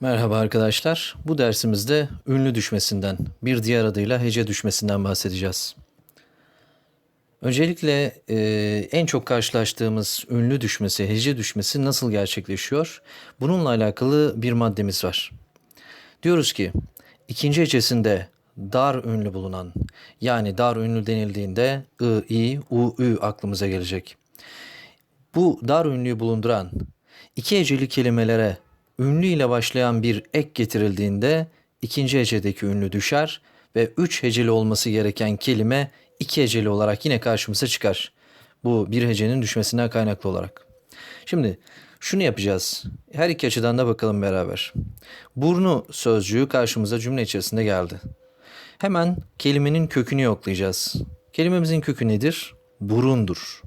Merhaba arkadaşlar. Bu dersimizde ünlü düşmesinden, bir diğer adıyla hece düşmesinden bahsedeceğiz. Öncelikle e, en çok karşılaştığımız ünlü düşmesi, hece düşmesi nasıl gerçekleşiyor? Bununla alakalı bir maddemiz var. Diyoruz ki ikinci hecesinde dar ünlü bulunan, yani dar ünlü denildiğinde ı, i, u, ü aklımıza gelecek. Bu dar ünlüyü bulunduran iki heceli kelimelere ünlü ile başlayan bir ek getirildiğinde ikinci hecedeki ünlü düşer ve üç heceli olması gereken kelime iki heceli olarak yine karşımıza çıkar. Bu bir hecenin düşmesinden kaynaklı olarak. Şimdi şunu yapacağız. Her iki açıdan da bakalım beraber. Burnu sözcüğü karşımıza cümle içerisinde geldi. Hemen kelimenin kökünü yoklayacağız. Kelimemizin kökü nedir? Burundur.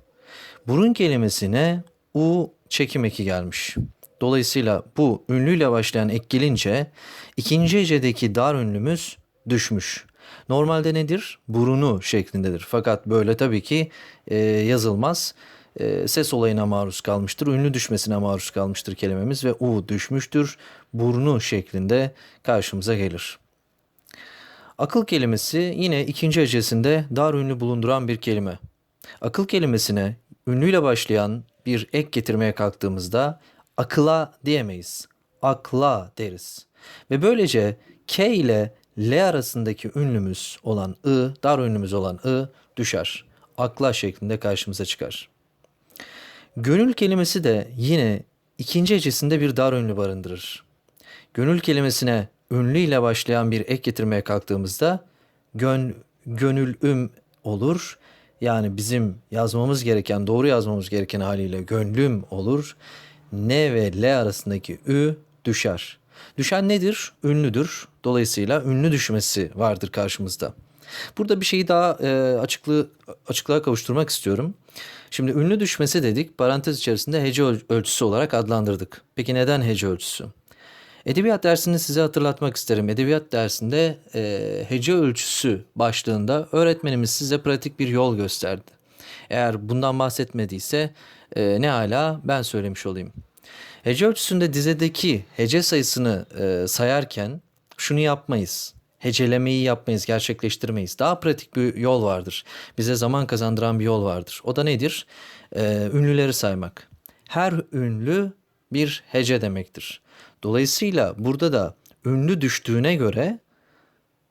Burun kelimesine u çekim eki gelmiş. Dolayısıyla bu ünlüyle başlayan ek gelince ikinci hecedeki dar ünlümüz düşmüş. Normalde nedir? Burunu şeklindedir. Fakat böyle tabii ki e, yazılmaz. E, ses olayına maruz kalmıştır. Ünlü düşmesine maruz kalmıştır kelimemiz ve u düşmüştür. Burnu şeklinde karşımıza gelir. Akıl kelimesi yine ikinci hecesinde dar ünlü bulunduran bir kelime. Akıl kelimesine ünlüyle başlayan bir ek getirmeye kalktığımızda akıla diyemeyiz. Akla deriz. Ve böylece K ile L arasındaki ünlümüz olan I, dar ünlümüz olan I düşer. Akla şeklinde karşımıza çıkar. Gönül kelimesi de yine ikinci hecesinde bir dar ünlü barındırır. Gönül kelimesine ünlü ile başlayan bir ek getirmeye kalktığımızda gön, gönülüm olur. Yani bizim yazmamız gereken, doğru yazmamız gereken haliyle gönlüm olur. N ve L arasındaki ü düşer. Düşen nedir? Ünlüdür. Dolayısıyla ünlü düşmesi vardır karşımızda. Burada bir şeyi daha e, açıklığı, açıklığa kavuşturmak istiyorum. Şimdi ünlü düşmesi dedik, parantez içerisinde hece öl- ölçüsü olarak adlandırdık. Peki neden hece ölçüsü? Edebiyat dersini size hatırlatmak isterim. Edebiyat dersinde e, hece ölçüsü başlığında öğretmenimiz size pratik bir yol gösterdi. Eğer bundan bahsetmediyse e, ne hala ben söylemiş olayım. Hece ölçüsünde dizedeki hece sayısını e, sayarken şunu yapmayız. Hecelemeyi yapmayız, gerçekleştirmeyiz. Daha pratik bir yol vardır. Bize zaman kazandıran bir yol vardır. O da nedir? E, ünlüleri saymak. Her ünlü bir hece demektir. Dolayısıyla burada da ünlü düştüğüne göre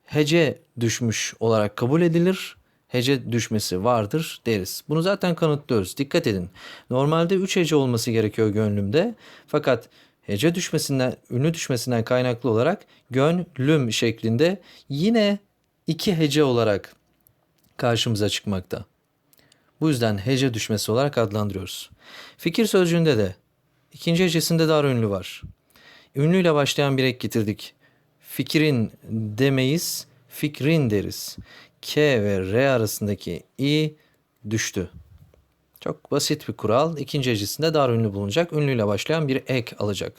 hece düşmüş olarak kabul edilir. Hece düşmesi vardır deriz. Bunu zaten kanıtlıyoruz. Dikkat edin. Normalde 3 hece olması gerekiyor gönlümde. Fakat hece düşmesinden, ünlü düşmesinden kaynaklı olarak gönlüm şeklinde yine iki hece olarak karşımıza çıkmakta. Bu yüzden hece düşmesi olarak adlandırıyoruz. Fikir sözcüğünde de ikinci hecesinde dar ünlü var. Ünlüyle başlayan bir ek getirdik. Fikrin demeyiz, fikrin deriz. K ve R arasındaki i düştü. Çok basit bir kural. İkinci hecesinde dar ünlü bulunacak. Ünlüyle başlayan bir ek alacak.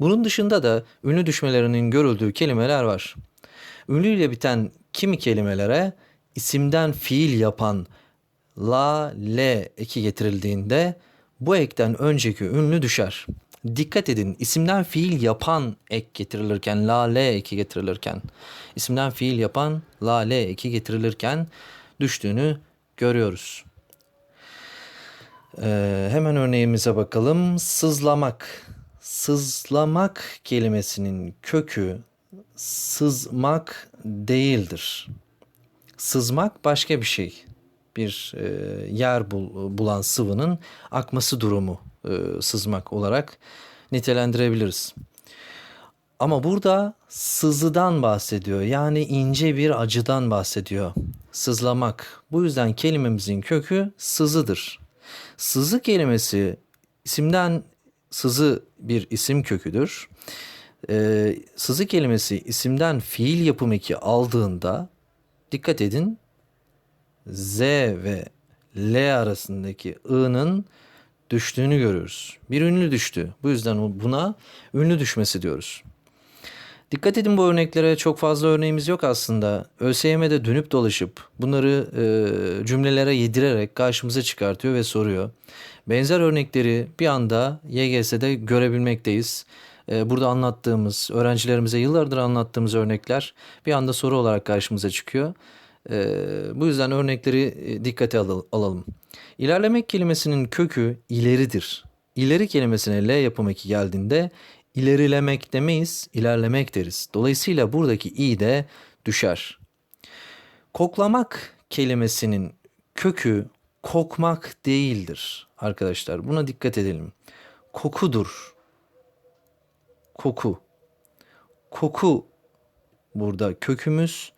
Bunun dışında da ünlü düşmelerinin görüldüğü kelimeler var. Ünlüyle biten kimi kelimelere isimden fiil yapan la, le eki getirildiğinde bu ekten önceki ünlü düşer. Dikkat edin isimden fiil yapan ek getirilirken la, le eki getirilirken isimden fiil yapan la, le eki getirilirken düştüğünü görüyoruz. Ee, hemen örneğimize bakalım. Sızlamak. Sızlamak kelimesinin kökü sızmak değildir. Sızmak başka bir şey. Bir e, yer bul, bulan sıvının akması durumu e, sızmak olarak nitelendirebiliriz. Ama burada sızıdan bahsediyor. Yani ince bir acıdan bahsediyor. Sızlamak. Bu yüzden kelimemizin kökü sızıdır. Sızı kelimesi isimden sızı bir isim köküdür. Ee, sızı kelimesi isimden fiil yapım eki aldığında dikkat edin Z ve L arasındaki ı'nın düştüğünü görüyoruz. Bir ünlü düştü. Bu yüzden buna ünlü düşmesi diyoruz. Dikkat edin bu örneklere çok fazla örneğimiz yok aslında. ÖSYM'de dönüp dolaşıp bunları e, cümlelere yedirerek karşımıza çıkartıyor ve soruyor. Benzer örnekleri bir anda YGS'de görebilmekteyiz. e, burada anlattığımız, öğrencilerimize yıllardır anlattığımız örnekler bir anda soru olarak karşımıza çıkıyor. E, bu yüzden örnekleri e, dikkate al- alalım. İlerlemek kelimesinin kökü ileridir. İleri kelimesine L yapım eki geldiğinde ilerilemek demeyiz, ilerlemek deriz. Dolayısıyla buradaki i de düşer. Koklamak kelimesinin kökü kokmak değildir arkadaşlar. Buna dikkat edelim. Kokudur. Koku. Koku burada kökümüz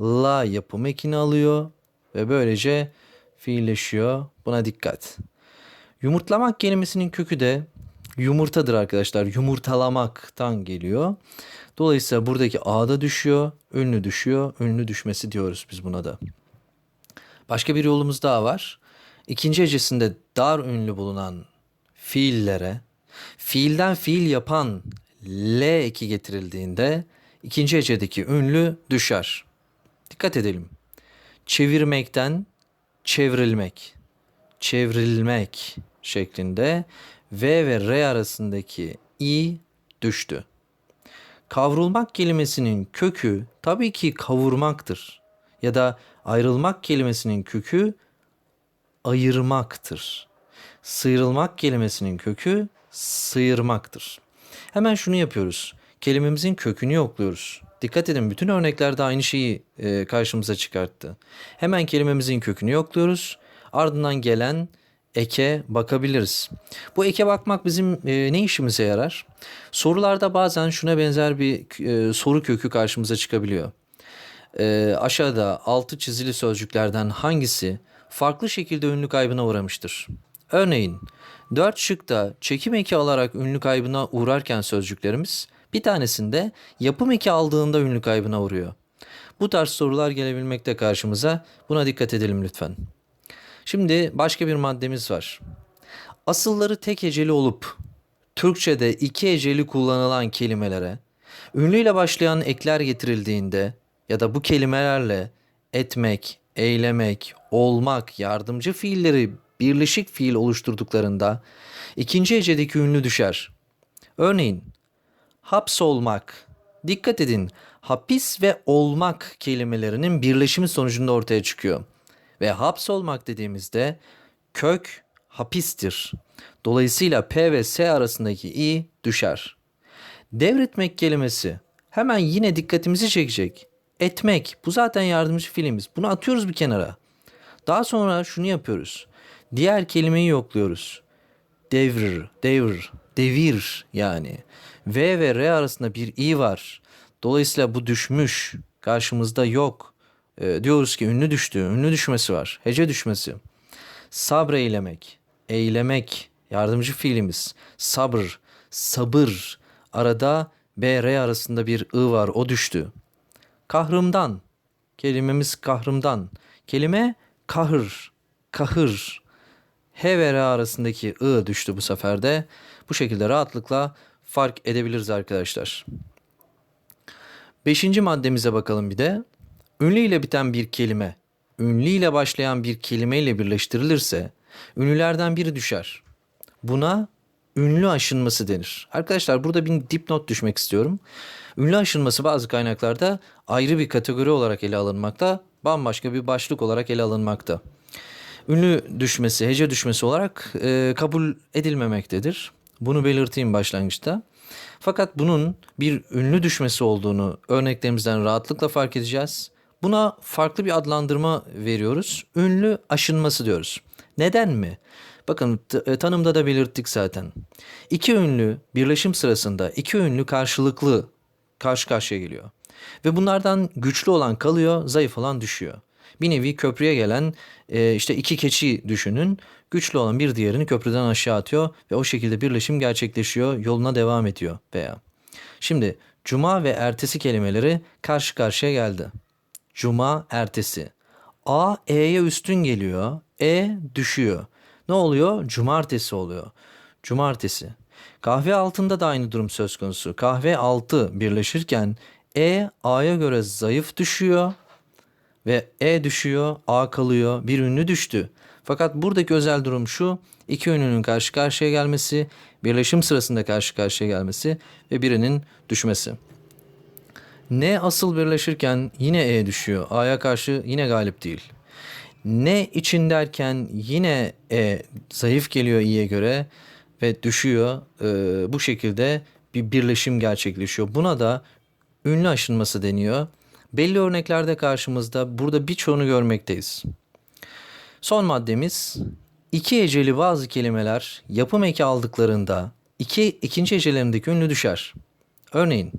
la yapım ekini alıyor ve böylece fiilleşiyor. Buna dikkat. Yumurtlamak kelimesinin kökü de yumurtadır arkadaşlar. Yumurtalamaktan geliyor. Dolayısıyla buradaki a'da düşüyor, ünlü düşüyor. Ünlü düşmesi diyoruz biz buna da. Başka bir yolumuz daha var. İkinci hecesinde dar ünlü bulunan fiillere fiilden fiil yapan L eki getirildiğinde ikinci hecedeki ünlü düşer. Dikkat edelim. Çevirmekten çevrilmek, çevrilmek şeklinde V ve R arasındaki i düştü. Kavrulmak kelimesinin kökü tabii ki kavurmaktır. Ya da ayrılmak kelimesinin kökü ayırmaktır. Sıyrılmak kelimesinin kökü sıyırmaktır. Hemen şunu yapıyoruz. Kelimemizin kökünü yokluyoruz. Dikkat edin bütün örneklerde aynı şeyi e, karşımıza çıkarttı. Hemen kelimemizin kökünü yokluyoruz. Ardından gelen eke bakabiliriz. Bu eke bakmak bizim e, ne işimize yarar? Sorularda bazen şuna benzer bir e, soru kökü karşımıza çıkabiliyor. E, aşağıda altı çizili sözcüklerden hangisi farklı şekilde ünlü kaybına uğramıştır? Örneğin dört şıkta çekim eki alarak ünlü kaybına uğrarken sözcüklerimiz bir tanesinde yapım eki aldığında ünlü kaybına uğruyor. Bu tarz sorular gelebilmekte karşımıza. Buna dikkat edelim lütfen. Şimdi başka bir maddemiz var. Asılları tek heceli olup Türkçe'de iki heceli kullanılan kelimelere ünlüyle başlayan ekler getirildiğinde ya da bu kelimelerle etmek, eylemek, olmak, yardımcı fiilleri birleşik fiil oluşturduklarında ikinci hecedeki ünlü düşer. Örneğin hapsolmak. Dikkat edin hapis ve olmak kelimelerinin birleşimi sonucunda ortaya çıkıyor. Ve hapsolmak dediğimizde kök hapistir. Dolayısıyla P ve S arasındaki i düşer. Devretmek kelimesi hemen yine dikkatimizi çekecek. Etmek bu zaten yardımcı fiilimiz. Bunu atıyoruz bir kenara. Daha sonra şunu yapıyoruz. Diğer kelimeyi yokluyoruz. Devir, devir, devir yani. V ve R arasında bir i var. Dolayısıyla bu düşmüş. Karşımızda yok. Ee, diyoruz ki ünlü düştü. Ünlü düşmesi var. Hece düşmesi. Sabreylemek, eylemek yardımcı fiilimiz. Sabır, sabır. Arada B, R arasında bir I var. O düştü. Kahrımdan. Kelimemiz kahrımdan. Kelime kahır, kahır. H ve R arasındaki I düştü bu sefer de. Bu şekilde rahatlıkla fark edebiliriz arkadaşlar. Beşinci maddemize bakalım bir de. Ünlü ile biten bir kelime, ünlü ile başlayan bir kelime ile birleştirilirse ünlülerden biri düşer. Buna ünlü aşınması denir. Arkadaşlar burada bir dipnot düşmek istiyorum. Ünlü aşınması bazı kaynaklarda ayrı bir kategori olarak ele alınmakta, bambaşka bir başlık olarak ele alınmakta. Ünlü düşmesi, hece düşmesi olarak e, kabul edilmemektedir. Bunu belirteyim başlangıçta. Fakat bunun bir ünlü düşmesi olduğunu örneklerimizden rahatlıkla fark edeceğiz. Buna farklı bir adlandırma veriyoruz. Ünlü aşınması diyoruz. Neden mi? Bakın e, tanımda da belirttik zaten. İki ünlü birleşim sırasında iki ünlü karşılıklı karşı karşıya geliyor. Ve bunlardan güçlü olan kalıyor, zayıf olan düşüyor. Bir nevi köprüye gelen e, işte iki keçi düşünün. Güçlü olan bir diğerini köprüden aşağı atıyor ve o şekilde birleşim gerçekleşiyor, yoluna devam ediyor veya. Şimdi cuma ve ertesi kelimeleri karşı karşıya geldi. Cuma ertesi. A E'ye üstün geliyor. E düşüyor. Ne oluyor? Cumartesi oluyor. Cumartesi. Kahve altında da aynı durum söz konusu. Kahve altı birleşirken E A'ya göre zayıf düşüyor ve E düşüyor, A kalıyor, bir ünlü düştü. Fakat buradaki özel durum şu, iki ünlünün karşı karşıya gelmesi birleşim sırasında karşı karşıya gelmesi ve birinin düşmesi. N asıl birleşirken yine E düşüyor. A'ya karşı yine galip değil. N için derken yine E zayıf geliyor İ'ye göre ve düşüyor. Ee, bu şekilde bir birleşim gerçekleşiyor. Buna da ünlü aşınması deniyor. Belli örneklerde karşımızda burada birçoğunu görmekteyiz. Son maddemiz iki eceli bazı kelimeler yapım eki aldıklarında iki, ikinci ecelerindeki ünlü düşer. Örneğin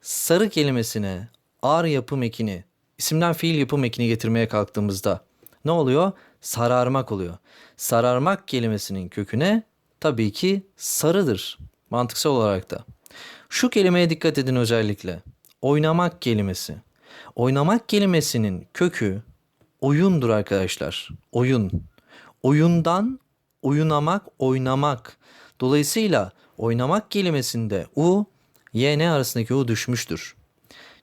sarı kelimesine ar yapım ekini isimden fiil yapım ekini getirmeye kalktığımızda ne oluyor? Sararmak oluyor. Sararmak kelimesinin köküne tabii ki sarıdır mantıksal olarak da. Şu kelimeye dikkat edin özellikle. Oynamak kelimesi. Oynamak kelimesinin kökü oyundur arkadaşlar. Oyun. Oyundan oyunamak, oynamak. Dolayısıyla oynamak kelimesinde u, y, n arasındaki u düşmüştür.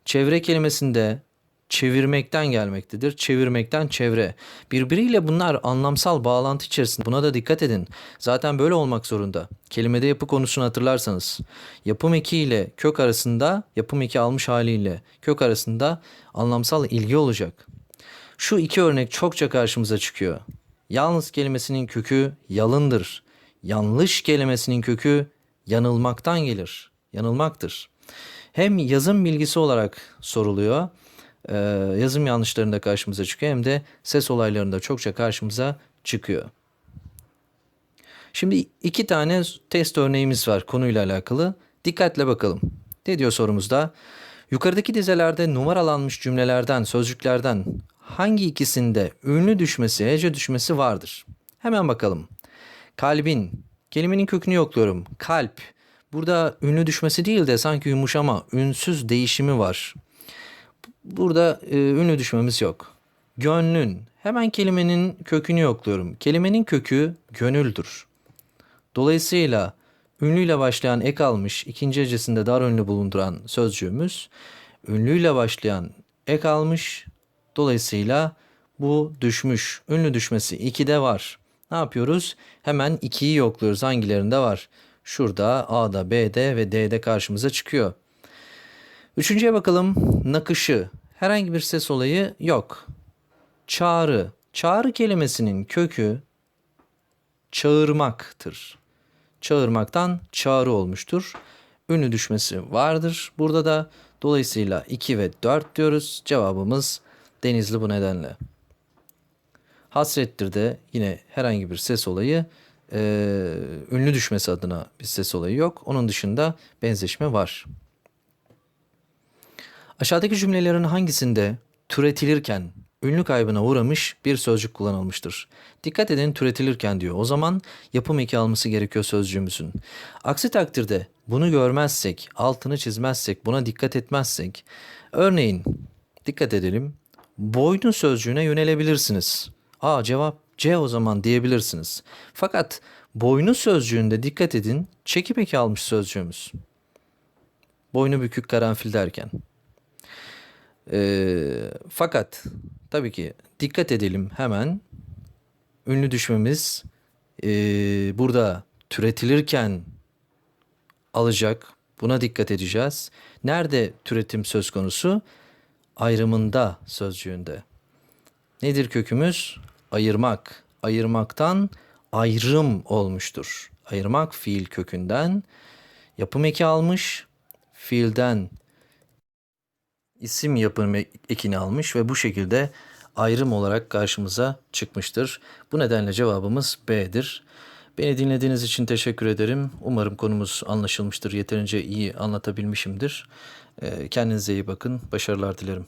Çevre kelimesinde çevirmekten gelmektedir. Çevirmekten çevre. Birbiriyle bunlar anlamsal bağlantı içerisinde. Buna da dikkat edin. Zaten böyle olmak zorunda. Kelimede yapı konusunu hatırlarsanız. Yapım eki ile kök arasında, yapım eki almış haliyle kök arasında anlamsal ilgi olacak. Şu iki örnek çokça karşımıza çıkıyor. Yalnız kelimesinin kökü yalındır. Yanlış kelimesinin kökü yanılmaktan gelir. Yanılmaktır. Hem yazım bilgisi olarak soruluyor. e, yazım yanlışlarında karşımıza çıkıyor hem de ses olaylarında çokça karşımıza çıkıyor. Şimdi iki tane test örneğimiz var konuyla alakalı. Dikkatle bakalım. Ne diyor sorumuzda? Yukarıdaki dizelerde numaralanmış cümlelerden, sözcüklerden hangi ikisinde ünlü düşmesi, hece düşmesi vardır? Hemen bakalım. Kalbin, kelimenin kökünü yokluyorum. Kalp, burada ünlü düşmesi değil de sanki yumuşama, ünsüz değişimi var. Burada e, ünlü düşmemiz yok. Gönlün, hemen kelimenin kökünü yokluyorum. Kelimenin kökü gönüldür. Dolayısıyla ünlüyle başlayan ek almış ikinci hecesinde dar ünlü bulunduran sözcüğümüz ünlüyle başlayan ek almış. Dolayısıyla bu düşmüş. Ünlü düşmesi 2'de var. Ne yapıyoruz? Hemen 2'yi yokluyoruz. Hangilerinde var? Şurada A'da, B'de ve D'de karşımıza çıkıyor. Üçüncüye bakalım. Nakışı. Herhangi bir ses olayı yok. Çağrı. Çağrı kelimesinin kökü çağırmaktır. Çağırmaktan çağrı olmuştur. Ünlü düşmesi vardır. Burada da dolayısıyla 2 ve 4 diyoruz. Cevabımız Denizli bu nedenle. Hasrettir de yine herhangi bir ses olayı e, ünlü düşmesi adına bir ses olayı yok. Onun dışında benzeşme var. Aşağıdaki cümlelerin hangisinde türetilirken ünlü kaybına uğramış bir sözcük kullanılmıştır? Dikkat edin türetilirken diyor. O zaman yapım eki alması gerekiyor sözcüğümüzün. Aksi takdirde bunu görmezsek, altını çizmezsek, buna dikkat etmezsek, örneğin dikkat edelim, boynu sözcüğüne yönelebilirsiniz. A cevap C o zaman diyebilirsiniz. Fakat boynu sözcüğünde dikkat edin, çekip eki almış sözcüğümüz. Boynu bükük karanfil derken. Ee, fakat tabii ki dikkat edelim hemen. Ünlü düşmemiz ee, burada türetilirken alacak. Buna dikkat edeceğiz. Nerede türetim söz konusu? Ayrımında sözcüğünde. Nedir kökümüz? Ayırmak. Ayırmaktan ayrım olmuştur. Ayırmak fiil kökünden yapım eki almış. Fiilden isim yapım ekini almış ve bu şekilde ayrım olarak karşımıza çıkmıştır. Bu nedenle cevabımız B'dir. Beni dinlediğiniz için teşekkür ederim. Umarım konumuz anlaşılmıştır. Yeterince iyi anlatabilmişimdir. Ee, Kendinize iyi bakın. Başarılar dilerim.